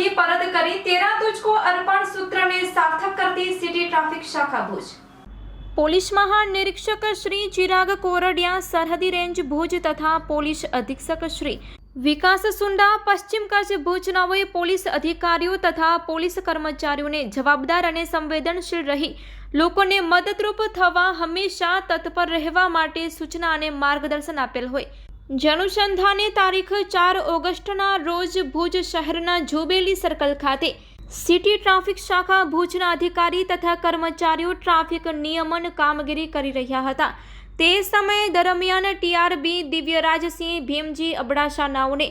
પરવાનગી પરત કરી તેરા તુજકો અર્પણ સૂત્રને સાર્થક કરતી સિટી ટ્રાફિક શાખા ભુજ. પોલીસ મહાનિરીક્ષક શ્રી ચિરાગ કોરડિયા, સરહદી રેન્જ ભુજ તથા પોલીસ અધિક્ષક શ્રી વિકાસ સુંડા, પશ્ચિમ કચ્છ ભુજ નવે પોલીસ અધિકારીઓ તથા પોલીસ કર્મચારીઓને જવાબદાર અને સંવેદનશીલ રહી લોકોને મદદરૂપ થવા હંમેશા તત્પર રહેવા માટે સૂચના અને માર્ગદર્શન આપેલ હોય. જનુસંધાને તારીખ ચાર ઓગસ્ટના રોજ ભુજ શહેરના જોબેલી સર્કલ ખાતે સિટી ટ્રાફિક શાખા ભુજના અધિકારી તથા કર્મચારીઓ ટ્રાફિક નિયમન કામગીરી કરી રહ્યા હતા. તે સમયે દરમિયાન ટીઆરબી દિવ્યરાજસિંહ, ભીમજી અબડાસા નાઓને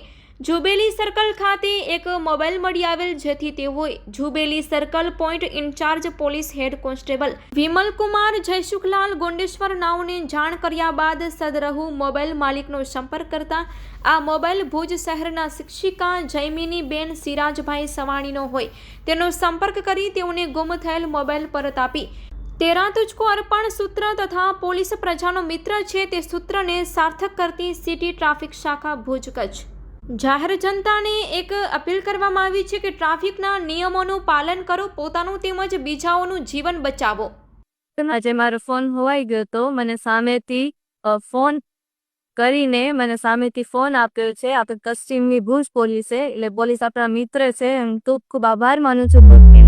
જુબેલી સર્કલ ખાતે એક મોબાઈલ મળી આવેલ જેથી તેઓએ Jubilee circle point incharge police head constable Vimalkumar Jaysukhlal Gondeshwar નાઓને જાણ કર્યા બાદ સદરહુ મોબાઈલ માલિકનો સંપર્ક કરતા, આ મોબાઈલ ભુજ શહેરના શિક્ષિકા જૈમિની બેન સિરાજભાઈ સવાણીનો હોય. તેનો સંપર્ક કરી તેઓને ગુમ થયેલ મોબાઈલ પરત આપી. તેરા તુજકો અર્પણ સૂત્ર તથા પોલીસ પ્રજાનો મિત્ર છે તે સૂત્રને સાર્થક કરતી સિટી ટ્રાફિક શાખા ભુજ કચ્છ. જાહેર જનતાને એક અપીલ કરવામાં આવી છે કે ટ્રાફિકના નિયમોનું પાલન કરો, પોતાનું તેમજ બીજાઓનું જીવન બચાવો. આજે મારો ફોન હોવાઈ ગયો તો મને સામેથી ફોન કરીને મને સામેથી ફોન આપ્યો છે. આપણે પશ્ચિમની ભુજ પોલીસે, એટલે પોલીસ આપણા મિત્ર છે હું ખૂબ ખૂબ આભાર માનું છું.